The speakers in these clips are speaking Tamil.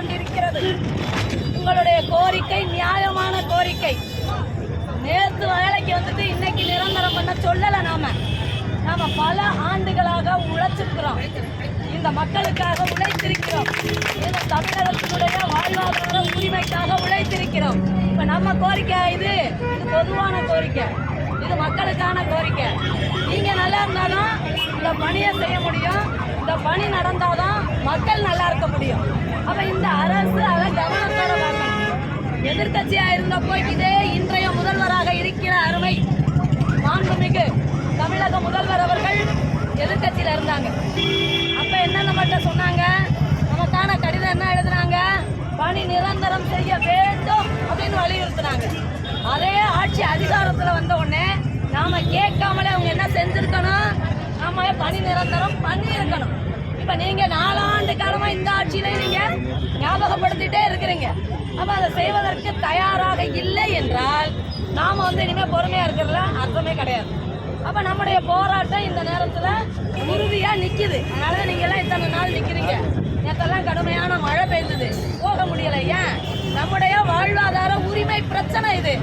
கொண்டிருக்கிறது. உங்களுடைய கோரிக்கை நியாயமான கோரிக்கை. நேற்று வேலைக்கு வந்துட்டு இன்னைக்கு நிரந்தரம் பண்ண சொல்லலை நாம. நாம பல ஆண்டுகளாக உழைச்சிருக்கிறோம். இந்த மக்களுக்காக உழைத்திருக்கிறோம். இந்த தமிழகத்தினுடைய வாழ்வாதார உரிமைக்காக உழைத்திருக்கிறோம். இப்ப நம்ம கோரிக்கை இது. இது பொதுவான கோரிக்கை. இது மக்களுக்கான கோரிக்கை. நீங்க நல்லா இருந்தாதான் இந்த பணியை செய்ய முடியும். இந்த பணி நடந்தாதான் மக்கள் நல்லா இருக்க முடியும். அப்ப இந்த அரசு அதை கவனத்தோட பார்க்கணும் எதிர்க்கட்சியா இருந்தப்போ இதே இன்றைய முதல்வராக இருக்கிற அருமை மாண்புமிகு தமிழக முதல்வர் அவர்கள் எதிர்கட்சியில இருந்தாங்க. அப்ப என்ன நம்மகிட்ட சொன்னாங்க. நமக்கான கடிதம் என்ன எழுதுனாங்க? பணி நிரந்தரம் செய்ய வேண்டும் அப்படின்னு வலியுறுத்தினாங்க. அதே ஆட்சி அதிகாரத்துல வந்த உடனே நாம கேட்காமலே அவங்க என்ன செஞ்சிருக்கணும்? நாம பணி நிரந்தரம் பண்ணி இருக்கணும் இப்ப நீங்க நாலாண்டு காலமா இந்த ஆட்சியில நீங்க ஞாபகப்படுத்திட்டே இருக்கிறீங்க. அப்ப அதை செய்வதற்கு தயாராக இல்லை என்றால் நாம வந்து இனிமே பொறுமையா இருக்கிறதுல அர்த்தமே கிடையாது. அப்ப நம்முடைய போராட்டம் இந்த நேரத்துல உறுதியா நிக்குது. அதனால நீங்க எல்லாம் இத்தனை நாள் நிக்கிறீங்க நேற்றெல்லாம் கடுமையான மழை பெய்ந்தது போக முடியல ஏன் நம்முடைய வாழ்வாதார உரிமை பிரச்சனை இது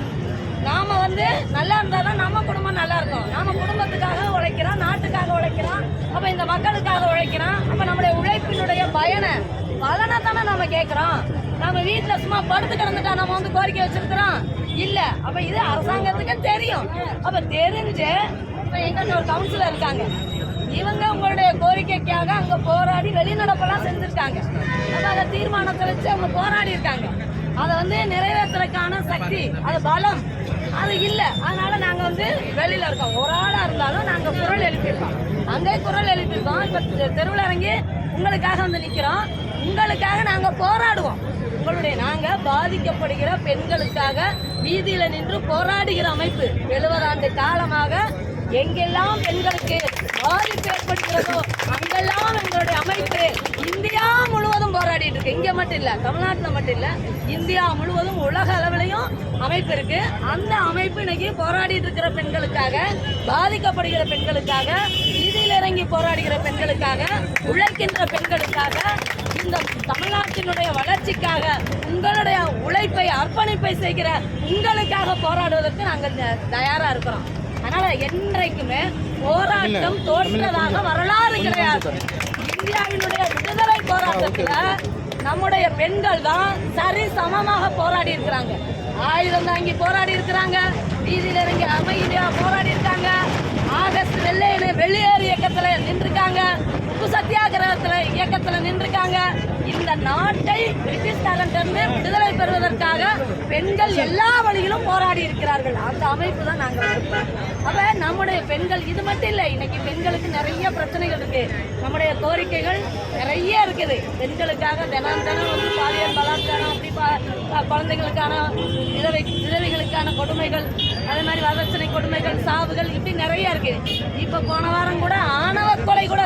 நாம வந்து நல்லா இருந்தாதான் நம்ம குடும்பம் நல்லா இருக்கும் நாம குடும்பத்துக்காக உழைக்கிறோம் நாட்டுக்காக உழைக்கிறோம் அப்ப இந்த மக்களுக்காக உழைக்கிறோம் அப்ப நம்முடைய என்ன பலனா பலனை தானே நம்ம கேட்குறோம் நம்ம வீட்டுல சும்மா படுத்து கிடந்துட்டா நம்ம வந்து கோரிக்கை வச்சிருக்கிறோம். இல்ல. அப்ப இது அரசாங்கத்துக்கு தெரியும். அப்ப தெரிஞ்சு இப்ப எங்கிட்ட ஒரு கவுன்சிலர் இருக்காங்க. இவங்க உங்களுடைய கோரிக்கைக்காக அங்க போராடி வெளிநடப்பெல்லாம் செஞ்சிருக்காங்க. அப்ப அதை தீர்மானத்தை வச்சு அவங்க போராடி இருக்காங்க. அதை வந்து நிறைவேற்றுறதுக்கான சக்தி அது பலம் அது இல்ல. அதனால நாங்க வந்து வெளியில இருக்கோம். ஒரு ஆளா இருந்தாலும் நாங்க குரல் எழுப்பியிருக்கோம். அங்கே குரல் எழுப்பியிருக்கோம். இப்ப தெருவில் இறங்கி உங்களுக்காக வந்து நிற்கிறோம் உங்களுக்காக நாங்கள் போராடுவோம். உங்களுடைய நாங்கள் பாதிக்கப்படுகிற பெண்களுக்காக வீதியில் நின்று போராடுகிற அமைப்பு எழுபதாண்டு காலமாக எங்கெல்லாம் பெண்களுக்கு பாதிப்பு ஏற்படுகிறதோ அங்கெல்லாம் எங்களுடைய அமைப்பு இந்தியா முழுவதும் போராடிட்டு இருக்கு. இங்க மட்டும் இல்ல தமிழ்நாட்டில் மட்டும் இல்ல இந்தியா முழுவதும் உலக அளவிலையும் அமைப்பு இருக்கு. அந்த அமைப்பு இன்னைக்கு போராடிட்டு இருக்கிற பெண்களுக்காக பாதிக்கப்படுகிற பெண்களுக்காக வீதியில் இறங்கி போராடுகிற பெண்களுக்காக உழைக்கின்ற பெண்களுக்காக இந்த தமிழ்நாட்டினுடைய வளர்ச்சிக்காக உங்களுடைய உழைப்பை அர்ப்பணிப்பை செய்கிற உங்களுக்காக போராடுவதற்கு நாங்கள் த- இருக்கிறோம். அதனால என்றைக்குமே போராட்டம் தோற்றதாக வரலாறு கிடையாது. இந்தியாவினுடைய விடுதலை போராட்டத்துல நம்முடைய பெண்கள் தான் சரி சமமாக போராடி இருக்கிறாங்க. ஆயுதம் தாங்கி போராடி இருக்கிறாங்க. வீதியில இறங்கி அமைதியா போராடி இருக்காங்க. ஆகஸ்ட் வெள்ளையனே வெளியேறு இயக்கத்துல நின்றுருக்காங்க. சத்தியாகிரகத்துல இயக்கத்துல நின்றுருக்காங்க. இந்த நாட்டை பிரிட்டிஷ்காரன்ட்டு விடுதலை பெறுவதற்காக பெண்கள் எல்லா வழியிலும் போராடி இருக்கிறார்கள். அந்த அமைப்பு தான் நாங்கள் இருக்கோம். அப்ப நம்முடைய பெண்கள் இது மட்டும் இல்லை இன்னைக்கு பெண்களுக்கு நிறைய பிரச்சனைகள் இருக்கு. நம்முடைய கோரிக்கைகள் நிறைய இருக்குது. பெண்களுக்காக தினம் தினம் வந்து பாலியல் பலாத்காரம் அப்படி குழந்தைகளுக்கான விதவை விதவைகளுக்கான கொடுமைகள் அதே மாதிரி வரதட்சணை கொடுமைகள் சாவுகள் இப்படி நிறைய இருக்கு. இப்ப போன வாரம் கூட ஆணவ கொலை கூட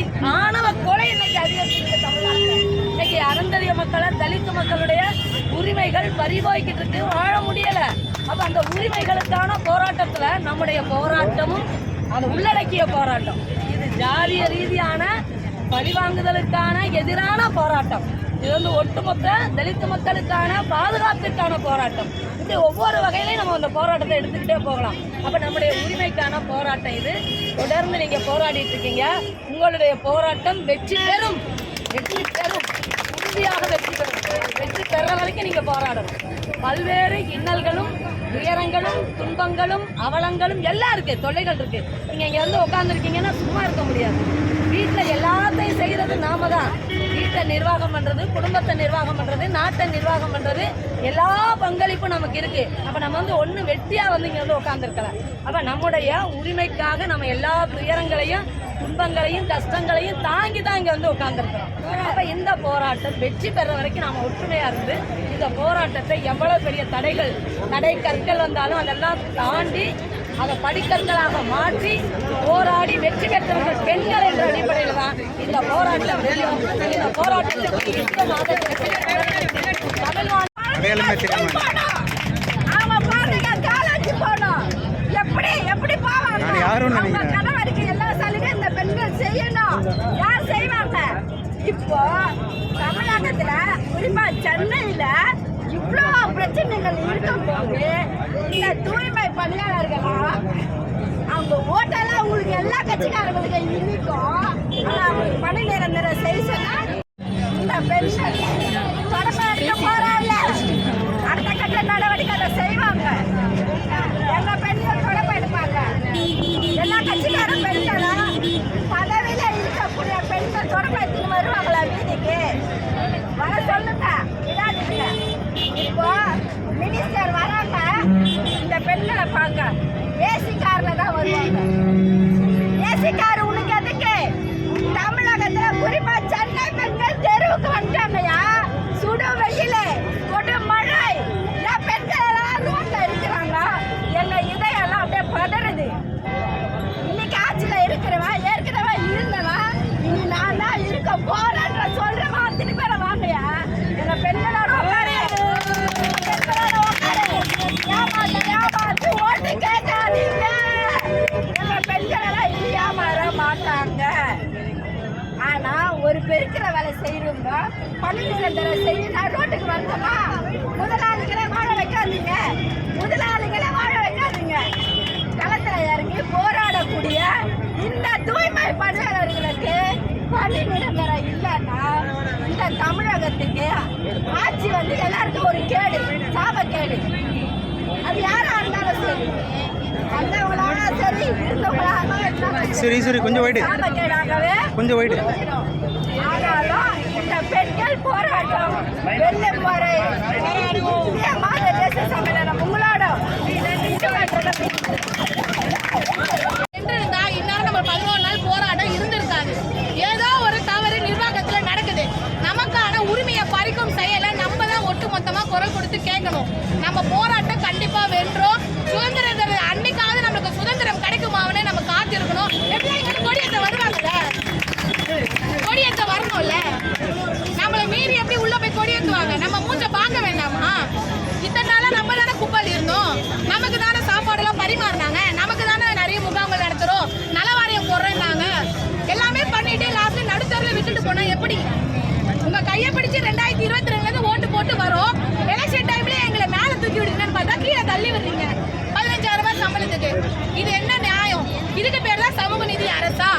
ஜாதி ஆணவ கொலை இன்னைக்கு அதிகரிச்சிருக்கு தமிழ்நாட்டில். இன்னைக்கு மக்களை தலித்து மக்களுடைய உரிமைகள் பறிபோய்கிட்டு இருக்கு. வாழ முடியல. அப்ப அந்த உரிமைகளுக்கான போராட்டத்துல நம்முடைய போராட்டமும் அது உள்ளடக்கிய போராட்டம். இது ஜாதிய ரீதியான பழிவாங்குதலுக்கான எதிரான போராட்டம். இது வந்து ஒட்டுமொத்த தலித்து மக்களுக்கான பாதுகாப்பிற்கான போராட்டம். இப்படி ஒவ்வொரு வகையிலையும் நம்ம அந்த போராட்டத்தை எடுத்துக்கிட்டே போகலாம். அப்போ நம்முடைய உரிமைக்கான போராட்டம் இது. தொடர்ந்து நீங்கள் போராடிட்டு இருக்கீங்க. உங்களுடைய போராட்டம் வெற்றி பெறும். வெற்றி பெறும். உறுதியாக வெற்றி பெறும். வெற்றி பெற வரைக்கும் நீங்கள் போராடணும். பல்வேறு இன்னல்களும் உயரங்களும் துன்பங்களும் அவலங்களும் எல்லாம் இருக்கு. தொல்லைகள் இருக்கு. நீங்கள் இங்கே வந்து உட்காந்துருக்கீங்கன்னா சும்மா இருக்க முடியாது. வீட்டில் எல்லாத்தையும் செய்கிறது நாம தான் வீட்டை நிர்வாகம் பண்றது குடும்பத்தை நிர்வாகம் பண்றது நாட்டை நிர்வாகம் பண்றது எல்லா பங்களிப்பும் நமக்கு இருக்கு. அப்ப நம்ம வந்து ஒண்ணு வெட்டியா வந்து இங்க வந்து உட்காந்துருக்கலாம் அப்ப நம்முடைய உரிமைக்காக நம்ம எல்லா துயரங்களையும் துன்பங்களையும் கஷ்டங்களையும் தாங்கி தான் இங்க வந்து உட்காந்துருக்கிறோம் அப்ப இந்த போராட்டம் வெற்றி பெற வரைக்கும் நாம ஒற்றுமையா இருந்து இந்த போராட்டத்தை எவ்வளவு பெரிய தடைகள் தடை கற்கள் வந்தாலும் அதெல்லாம் தாண்டி அதை படிக்கற்களாக மாற்றி போராடி வெற்றி பெற்றவர்கள் பெண்கள் என்ற அடிப்படையில் தான் இந்த போராட்டம் வெல்லும் இந்த போராட்டத்துக்கு காலேஜ் போனோம் எப்படி எப்படி போவாங்க நினைக்கிறேன். கணவருக்கு எல்லா சலுகையும் இந்த பெண்கள் செய்யணும் யார் செய்வாங்க இப்போ தமிழகத்துல குறிப்பா சென்னையில இவ்வளோ பிரச்சனைகள் இருக்கும்போது இந்த தூய்மை பணியாளர்களா அவங்க ஓட்டெல்லாம் உங்களுக்கு எல்லா கட்சிக்காரங்களுக்கு இருக்கும் ஆனா அவங்களுக்கு பணி நிரந்தர செய்ய ஒரு பெருக்கிற வேலை செய்யறவங்க பணி நிரந்தரம் செய்யணும் ரோட்டுக்கு வரணுமா முதலாளிகளை வாழ வைக்காதீங்க. முதலாளிகளை வாழ வைக்காதீங்க. களத்துல இறங்கி போராடக்கூடிய இந்த தூய்மை பணியாளர்களுக்கு பணி நிரந்தரம் இல்லைன்னா இந்த தமிழகத்துக்கு ஆட்சி வந்து எல்லாருக்கும் ஒரு கேடு சாபக்கேடு. அது யாரா இருந்தாலும் சரி. வந்தவங்களானா சரி இருந்தவங்களானா சரி. சரி கொஞ்சம் சாபக்கேடாகவே கொஞ்சம் வைடு ஆனாலும் இந்த பெண்கள் போராட்டம் வெல்லும் வரை இந்திய சம்மேளனம் உங்களோட இருந்தா இந்நேரம் நம்ம பதினோரு நாள் போராட்டம் இருந்திருக்காது ஏதோ ஒரு தவறு நிர்வாகத்துல நடக்குது நமக்கான உரிமையை பறிக்கும் செயலை நம்ம தான் ஒட்டு மொத்தமா குரல் கொடுத்து கேட்கணும் நம்ம போராட்டம் கண்டிப்பா வென்றோம் சுதந்திர தின அன்னைக்காவது நம்மளுக்கு சுதந்திரம் கிடைக்குமாவனே நம்ம காத்திருக்கணும் எப்படி இங்க கொடியேற்ற வருவாங்கல்ல கொடியேற்ற வரணும்ல நம்மளை மீறி எப்படி உள்ள போய் கொடியேற்றுவாங்க நம்ம மூஞ்ச பார்க்க வேண்டாமா இத்தனை நாளா நம்ம தானே குப்பல் இருந்தோம் நமக்கு தானே சாப்பாடெல்லாம் பரிமாறினாங்க நமக்கு தானே நிறைய முகாம்கள் நடத்துறோம் நலவாரியம் போடுறேன்னாங்க எல்லாமே பண்ணிட்டு லாஸ்ட் நடுத்தரில் விட்டுட்டு போனா எப்படி உங்க கையை பிடிச்சு ரெண்டாயிரத்தி இருபத்தி ரெண்டுல இருந்து ஓட்டு போட்டு வரோம் எலெக்ஷன் டைம்ல எங்களை மேல தூக்கி விடுங்கன்னு பார்த்தா கீழே தள்ளி விடுறீங்க பதினஞ்சாயிரம் ரூபாய் சம்பளத்துக்கு இது என்ன நியாயம் இதுக்கு பேர் தான் சமூக நீதி அரசா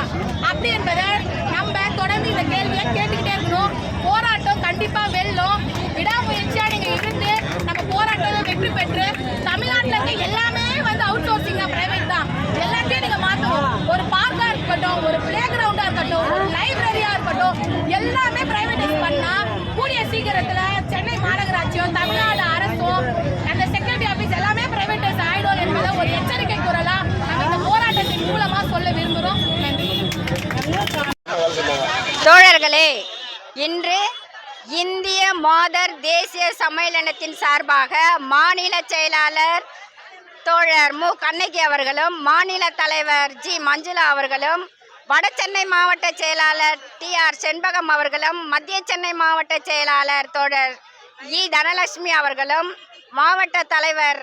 அப்படி என்பதை நம்ம தொடர்ந்து இந்த கேள்வியை கேட்டுக்கிட்டே இருக்கணும் போராட்டம் கண்டிப்பா வெல்லும் விடாமுயற்சியா நீங்க இருந்து நம்ம போராட்டம் வெற்றி பெற்று தமிழ்நாட்டுல இருக்க எல்லாமே வந்து அவுட் சோர்சிங் பிரைவேட் தான் எல்லாத்தையும் நீங்க மாத்தணும் ஒரு பார்க்கா இருக்கட்டும் ஒரு பிளே கிரவுண்டா இருக்கட்டும் ஒரு லைப்ரரியா இருக்கட்டும் எல்லாமே பிரைவேடைஸ் பண்ணா கூடிய சீக்கிரத்துல சென்னை மாநகராட்சியும் தமிழ்நாடு அரசும் அந்த செக்யூரிட்டி ஆபீஸ் எல்லாமே பிரைவேடைஸ் ஆயிடும் என்பதை ஒரு எச்சரிக்கை குரலா நம்ம இந்த போராட்டத்தின் மூலமா சொல்ல விரும்புகிறோம் தோழர்களே இன்று இந்திய மாதர் தேசிய சம்மேளனத்தின் சார்பாக மாநில செயலாளர் தோழர் மு. கண்ணகி அவர்களும் மாநில தலைவர் ஜி. மஞ்சுளா அவர்களும் வட சென்னை மாவட்ட செயலாளர் டி ஆர் செண்பகம் அவர்களும் மத்திய சென்னை மாவட்ட செயலாளர் தோழர் இ தனலட்சுமி அவர்களும் மாவட்ட தலைவர்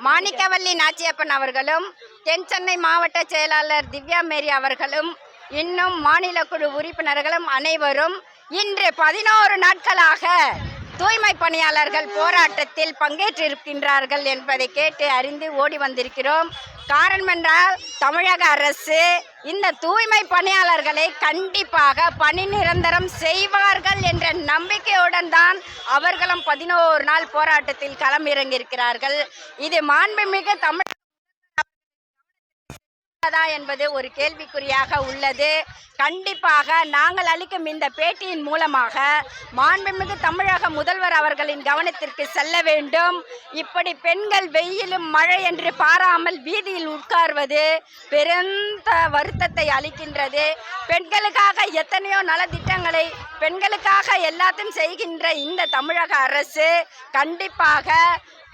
மாணிக்கவல்லி நாச்சியப்பன் அவர்களும் தென் சென்னை மாவட்ட செயலாளர் திவ்யா மேரி அவர்களும் இன்னும் மாநில குழு உறுப்பினர்களும் அனைவரும் இன்று பதினோரு நாட்களாக தூய்மை பணியாளர்கள் போராட்டத்தில் பங்கேற்றிருக்கின்றார்கள் என்பதை கேட்டு அறிந்து ஓடி வந்திருக்கிறோம். காரணம் என்றால் தமிழக அரசு இந்த தூய்மை பணியாளர்களை கண்டிப்பாக பணி நிரந்தரம் செய்வார்கள் என்ற நம்பிக்கையுடன் தான் அவர்களும் பதினோரு நாள் போராட்டத்தில் களமிறங்கியிருக்கிறார்கள். இது மாண்புமிகு தமிழ் உள்ளதா என்பது ஒரு கேள்விக்குறியாக உள்ளது. கண்டிப்பாக நாங்கள் அளிக்கும் இந்த பேட்டியின் மூலமாக மாண்புமிகு தமிழக முதல்வர் அவர்களின் கவனத்திற்கு செல்ல வேண்டும். இப்படி பெண்கள் வெயிலும் மழை என்று பாராமல் வீதியில் உட்கார்வது பெருந்த வருத்தத்தை அளிக்கின்றது. பெண்களுக்காக எத்தனையோ நலத்திட்டங்களை பெண்களுக்காக எல்லாத்தையும் செய்கின்ற இந்த தமிழக அரசு கண்டிப்பாக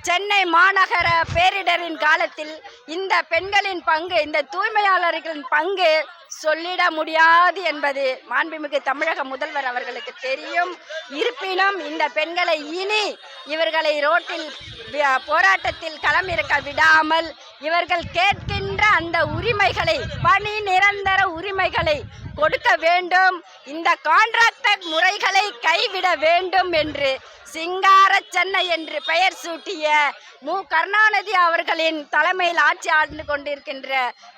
சென்னை மாநகர பேரிடரின் காலத்தில் இந்த பெண்களின் பங்கு இந்த தூய்மையாளர்களின் பங்கு சொல்லிட முடியாது என்பது மாண்புமிகு தமிழக முதல்வர் அவர்களுக்கு தெரியும். இருப்பினும் இந்த பெண்களை இனி இவர்களை ரோட்டில் போராட்டத்தில் போராட்டத்தில் களமிறக்க விடாமல் இவர்கள் கேட்கின்ற அந்த உரிமைகளை பணி நிரந்தர உரிமைகளை கொடுக்க வேண்டும். இந்த கான்ட்ராக்டர் முறைகளை கைவிட வேண்டும் என்று சிங்கார சென்னை என்று பெயர் சூட்டிய மு. கருணாநிதி அவர்களின் தலைமையில் ஆட்சி ஆண்டு கொண்டிருக்கின்ற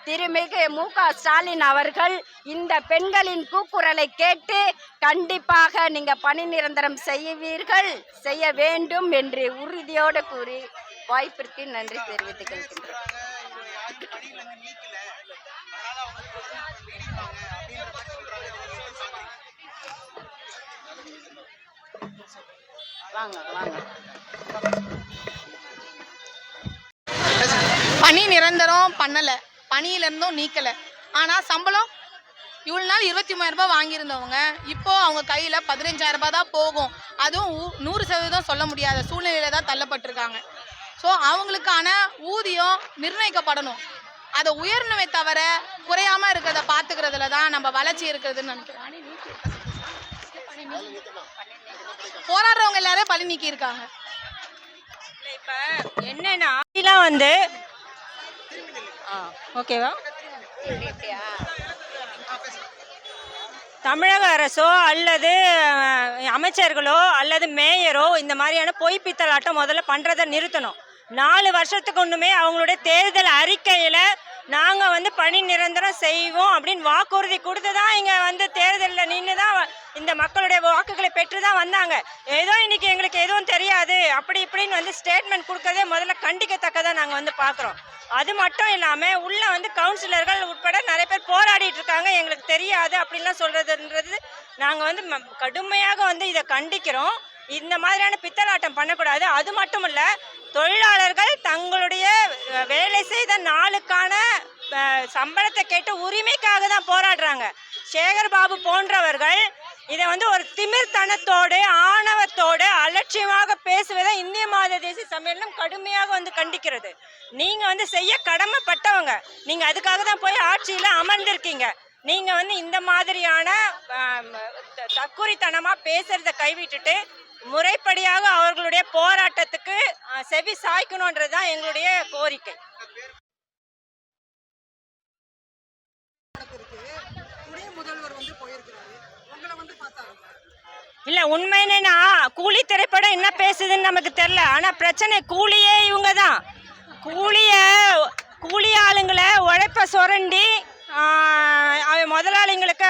திருமிகு மு. க. ஸ்டாலின் அவர்கள் இந்த பெண்களின் கூக்குரலை கேட்டு கண்டிப்பாக நீங்கள் பணி நிரந்தரம் செய்வீர்கள் செய்ய வேண்டும் என்று உறுதியோடு கூறி வாய்ப்பிற்கு நன்றி தெரிவித்துக் கொள்கின்றேன் வாங்க வாங்க பணி நிரந்தரம் பண்ணலை. பணியிலேருந்தும் நீக்கலை. ஆனால் சம்பளம் இவ்வளோ நாள் இருபத்தி மூணாயிரம் ரூபாய் வாங்கியிருந்தவங்க இப்போ அவங்க கையில் பதினஞ்சாயிரம் ரூபாய் தான் போகும். அதுவும் நூறு சதவீதம் சொல்ல முடியாத சூழ்நிலையில தான் தள்ளப்பட்டிருக்காங்க. ஸோ அவங்களுக்கான ஊதியம் நிர்ணயிக்கப்படணும். அதை உயர்ணுமே தவிர குறையாம இருக்கிறத பார்த்துக்கிறதுல தான் நம்ம வளர்ச்சி இருக்கிறதுன்னு நினைக்கிறேன். போராடுறவங்க எல்லாரும் பழி நீக்கி இருக்காங்க. என்னன்னா வந்து ஓகேவா? தமிழக அரசோ அல்லது அமைச்சர்களோ அல்லது மேயரோ இந்த மாதிரியான பொய் பித்தலாட்டம் முதல்ல பண்ணுறதை நிறுத்தணும். நாலு வருஷத்துக்கு ஒன்றுமே அவங்களுடைய தேர்தல் அறிக்கையில் நாங்கள் வந்து பணி நிரந்தரம் செய்வோம் அப்படின்னு வாக்குறுதி கொடுத்து தான் இங்கே வந்து தேர்தலில் நின்று தான் இந்த மக்களுடைய வாக்குகளை பெற்று தான் வந்தாங்க. ஏதோ இன்னைக்கு எங்களுக்கு எதுவும் தெரியாது. அப்படி இப்படின்னு வந்து ஸ்டேட்மெண்ட் கொடுக்கறதே முதல்ல கண்டிக்கத்தக்கதாக நாங்கள் வந்து பார்க்குறோம் அது மட்டும் இல்லாமல் உள்ளே வந்து கவுன்சிலர்கள் உட்பட நிறைய பேர் போராடிட்டு இருக்காங்க. எங்களுக்கு தெரியாது அப்படின்லாம் சொல்கிறதுன்றது நாங்கள் வந்து ம- கடுமையாக வந்து இதை கண்டிக்கிறோம். இந்த மாதிரியான பித்தலாட்டம் பண்ணக்கூடாது. அது மட்டும் இல்லை தொழிலாளர்கள் தங்களுடைய வேலை செய்த நாளுக்கான சம்பளத்தை கேட்டு உரிமைக்காக தான் போராடுறாங்க. சேகர் பாபு போன்றவர்கள் இதை வந்து ஒரு திமிர்த்தனத்தோடு ஆணவத்தோடு அலட்சியமாக பேசுவதை இந்திய மாத தேசிய சம்மேளனம் கடுமையாக வந்து கண்டிக்கிறது. நீங்கள் வந்து செய்ய கடமைப்பட்டவங்க. நீங்கள் அதுக்காக தான் போய் ஆட்சியில் அமர்ந்திருக்கீங்க. நீங்கள் வந்து இந்த மாதிரியான தக்குறித்தனமாக த- கைவிட்டுட்டு முறைப்படியாக அவர்களுடைய போராட்டத்துக்கு செவி சாய்க்கணுன்றது தான் எங்களுடைய கோரிக்கை. இல்ல உண்மை கூலி திரைப்படம் என்ன பேசுதுன்னு நமக்கு தெரியல. ஆனா பிரச்சனை கூலியே இவங்க தான். கூலிய கூலி ஆளுங்களை உழைப்ப சுரண்டி முதலாளிங்களுக்கு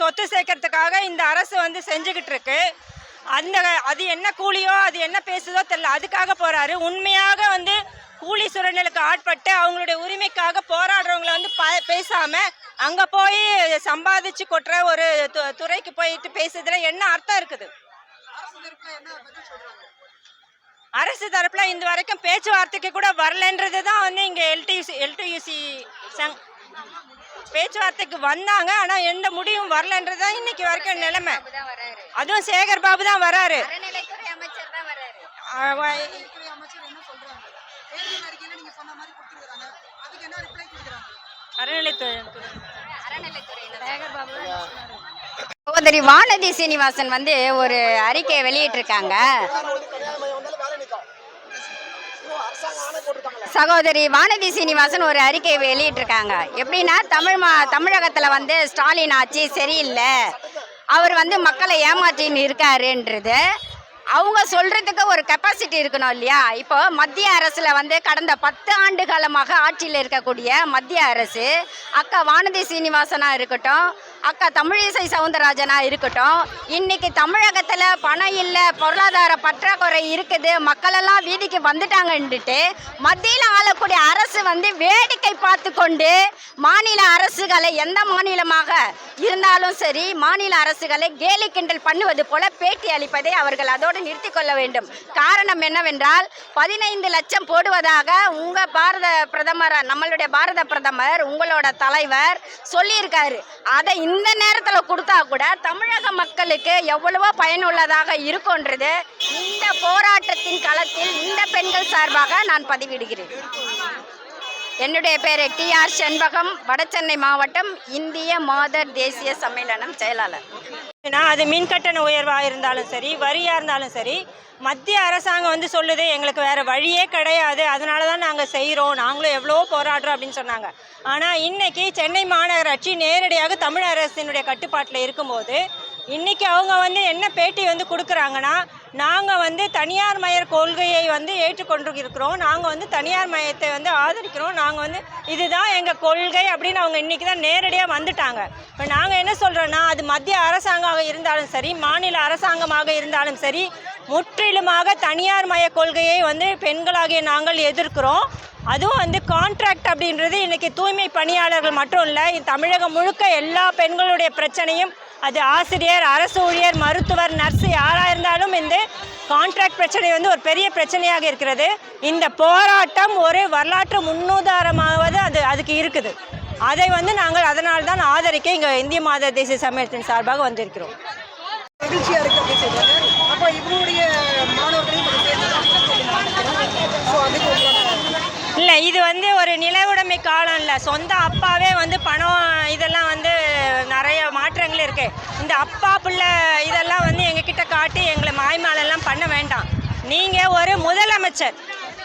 சொத்து சேர்க்கறதுக்காக இந்த அரசு வந்து செஞ்சுக்கிட்டு இருக்கு. அந்த அது என்ன கூலியோ அது என்ன பேசுதோ தெரியல. அதுக்காக போறாரு. உண்மையாக வந்து கூலி சுரண்டலுக்கு ஆட்பட்டு அவங்களுடைய உரிமைக்காக போராடுறவங்கள வந்து ப- பேசாம அங்க போய் சம்பாதிச்சு கொட்டுற ஒரு து- துறைக்கு போயிட்டு பேசுறதுல என்ன அர்த்தம் இருக்குது? அரசு தரப்புல இந்த வரைக்கும் பேச்சுவார்த்தைக்கு கூட வரலன்றது தான் வந்து இங்க எல்டியூசி எல்டியூசி சங் பேச்சுவார்த்தைக்கு வந்தாங்க ஆனா எந்த முடிவும் வரலன்றது தான் இன்னைக்கு வரைக்கும் நிலைமை. அதுவும் சேகர் பாபு தான் வராரு. அறநிலைத்துறை அமைச்சர் தான் வராரு. அவ- அறநிலைத்துறை அறநிலைத்துறை சகோதரி வானதி சீனிவாசன் வந்து ஒரு அறிக்கையை வெளியிட்டிருக்காங்க. சகோதரி வானதி சீனிவாசன் ஒரு அறிக்கையை வெளியிட்டிருக்காங்க. எப்படின்னா தமிழ் மா தமிழகத்தில் வந்து ஸ்டாலின் ஆட்சி சரியில்லை. அவர் வந்து மக்களை ஏமாற்றின்னு இருக்காருன்றது. அவங்க சொல்றதுக்கு ஒரு கெப்பாசிட்டி இருக்கணும் இல்லையா? இப்போ மத்திய அரசுல வந்து கடந்த பத்து ஆண்டு காலமாக ஆட்சியில் இருக்கக்கூடிய மத்திய அரசு அக்கா வானதி சீனிவாசனா இருக்கட்டும் அக்கா தமிழிசை சவுந்தரராஜனா இருக்கட்டும் இன்னைக்கு தமிழகத்துல பணம் இல்லை பொருளாதார பற்றாக்குறை இருக்குது மக்களெல்லாம் வீதிக்கு வந்துட்டாங்கன்னுட்டு மத்தியில் ஆளக்கூடிய அரசு வந்து வேடிக்கை பார்த்து கொண்டு மாநில அரசுகளை எந்த மாநிலமாக இருந்தாலும் சரி மாநில அரசுகளை கேலி கிண்டல் பண்ணுவது போல பேட்டி அளிப்பதை அவர்கள் அதோடு நிறுத்திக் கொள்ள வேண்டும். காரணம் என்னவென்றால் பதினைந்து லட்சம் போடுவதாக உங்க பாரத பிரதமர் நம்மளுடைய பாரத பிரதமர் உங்களோட தலைவர் சொல்லியிருக்காரு. அதை இந்த நேரத்தில் கொடுத்தா கூட தமிழக மக்களுக்கு எவ்வளவோ பயனுள்ளதாக இருக்கும்ன்றது இந்த போராட்டத்தின் களத்தில் இந்த பெண்கள் சார்பாக நான் பதிவிடுகிறேன். என்னுடைய பேர் டி ஆர் செண்பகம் வடசென்னை மாவட்டம் இந்திய மாதர் தேசிய சம்மேளனம் செயலாளர். ஏன்னா அது மின் கட்டண உயர்வாக இருந்தாலும் சரி வரியாக இருந்தாலும் சரி மத்திய அரசாங்கம் வந்து சொல்லுது எங்களுக்கு வேறு வழியே கிடையாது அதனால தான் நாங்கள் செய்கிறோம் நாங்களும் எவ்வளோ போராடுறோம் அப்படின்னு சொன்னாங்க. ஆனால் இன்றைக்கி சென்னை மாநகராட்சி நேரடியாக தமிழ் அரசினுடைய கட்டுப்பாட்டில் இருக்கும்போது இன்னைக்கு அவங்க வந்து என்ன பேட்டி வந்து கொடுக்குறாங்கன்னா நாங்கள் வந்து தனியார் மயர் கொள்கையை வந்து ஏற்றுக்கொண்டு இருக்கிறோம் நாங்கள் வந்து தனியார் மயத்தை வந்து ஆதரிக்கிறோம். நாங்கள் வந்து இதுதான் எங்கள் கொள்கை அப்படின்னு அவங்க இன்றைக்கி தான் நேரடியாக வந்துட்டாங்க. இப்போ நாங்கள் என்ன சொல்கிறோன்னா அது மத்திய அரசாங்கமாக இருந்தாலும் சரி மாநில அரசாங்கமாக இருந்தாலும் சரி முற்றிலுமாக தனியார் மய கொள்கையை வந்து பெண்களாகிய நாங்கள் எதிர்க்கிறோம். அதுவும் வந்து கான்ட்ராக்ட் அப்படின்றது இன்னைக்கு தூய்மை பணியாளர்கள் மட்டும் இல்லை தமிழகம் முழுக்க எல்லா பெண்களுடைய பிரச்சனையும் அது ஆசிரியர் அரசு ஊழியர் மருத்துவர் நர்ஸு யாராக இருந்தாலும் இந்த கான்ட்ராக்ட் பிரச்சனை வந்து ஒரு பெரிய பிரச்சனையாக இருக்கிறது. இந்த போராட்டம் ஒரு வரலாற்று முன்னுதாரணமாவது அது அதுக்கு இருக்குது. அதை வந்து நாங்கள் அதனால் தான் ஆதரிக்க இங்கே இந்திய மாத தேசிய சம்மேளனத்தின் சார்பாக வந்திருக்கிறோம். மகிழ்ச்சியா இருக்கு அப்படின்னு சொல்றாங்க. அப்போ இவங்களுடைய மாணவர்களையும் கொஞ்சம் சேர்த்து ஸோ அதுக்கு உங்களோட இல்லை இது வந்து ஒரு நிலவுடைமை காலம் இல்லை. சொந்த அப்பாவே வந்து பணம் இதெல்லாம் வந்து நிறைய மாற்றங்கள் இருக்கு இந்த அப்பா பிள்ளை இதெல்லாம் வந்து எங்ககிட்ட காட்டி எங்களை மாய்மாலெல்லாம் பண்ண வேண்டாம். நீங்கள் ஒரு முதலமைச்சர்.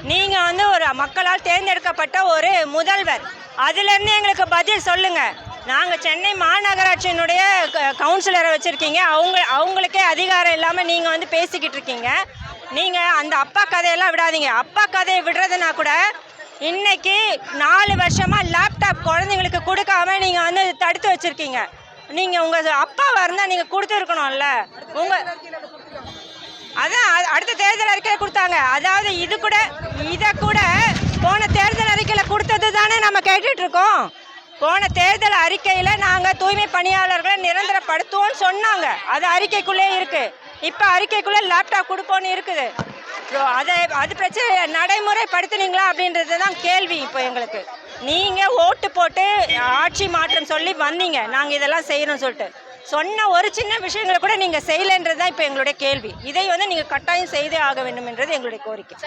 நீங்கள் வந்து ஒரு மக்களால் தேர்ந்தெடுக்கப்பட்ட ஒரு முதல்வர். அதுலேருந்து எங்களுக்கு பதில் சொல்லுங்கள் நாங்கள் சென்னை மாநகராட்சியினுடைய க- கவுன்சிலரை வச்சுருக்கீங்க. அவங்க அவங்களுக்கே அதிகாரம் இல்லாமல் நீங்கள் வந்து பேசிக்கிட்டு இருக்கீங்க. நீங்கள் அந்த அப்பா கதையெல்லாம் விடாதீங்க. அப்பா கதையை விடுறதுனா கூட இன்னைக்கு நாலு வருஷமாக லேப்டாப் குழந்தைங்களுக்கு கொடுக்காம நீங்கள் வந்து தடுத்து வச்சுருக்கீங்க. நீங்கள் உங்கள் அப்பாவாக இருந்தால் நீங்கள் கொடுத்துருக்கணும்ல. உங்கள் அதான் அடுத்த தேர்தல் அறிக்கையில் கொடுத்தாங்க. அதாவது இது கூட இதை கூட போன தேர்தல் அறிக்கையில் கொடுத்தது தானே நம்ம கேட்டுட்ருக்கோம். போன தேர்தல் அறிக்கையில் நாங்கள் தூய்மை பணியாளர்களை நிரந்தரப்படுத்துவோம்னு சொன்னாங்க. அது அறிக்கைக்குள்ளே இருக்குது இப்போ அறிக்கைக்குள்ளே லேப்டாப் கொடுப்போன்னு இருக்குது. ஸோ அதை அது பிரச்சனை நடைமுறைப்படுத்துனீங்களா அப்படின்றது தான் கேள்வி இப்போ எங்களுக்கு. நீங்கள் ஓட்டு போட்டு ஆட்சி மாற்றம் சொல்லி வந்தீங்க. நாங்கள் இதெல்லாம் செய்யணும் சொல்லிட்டு. சொன்ன ஒரு சின்ன விஷயங்களை கூட நீங்கள் செய்யலைன்றது தான் இப்போ எங்களுடைய கேள்வி. இதை வந்து நீங்கள் கட்டாயம் செய்தே ஆக வேண்டும் என்றது எங்களுடைய கோரிக்கை.